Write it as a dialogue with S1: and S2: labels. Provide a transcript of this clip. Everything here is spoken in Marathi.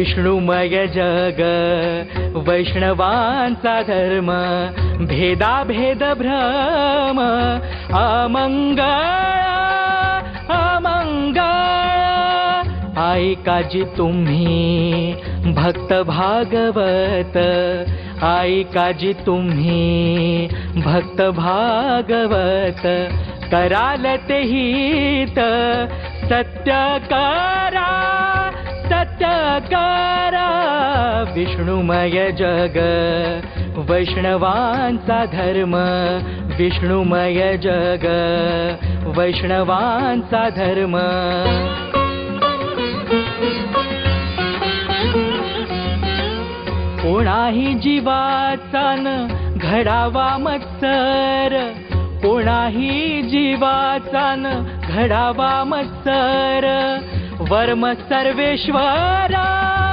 S1: विष्णुमय जग वैष्णवांचा धर्म भेदाभेद भ्रम अमंगळ अमंगळ। ऐकाजी तुम्ही भक्त भागवत ऐकाजी तुम्ही भक्त भागवत कराल ते हित सत्य सत्य विष्णुमय जग वैष्णवांचा धर्म विष्णुमय जग वैष्णवांचा धर्म. कोणाही जीवाचा न घडावा मत्सर कोणाही जीवाचा न घडावा मत्सर वर्म सर्वेश्वरा।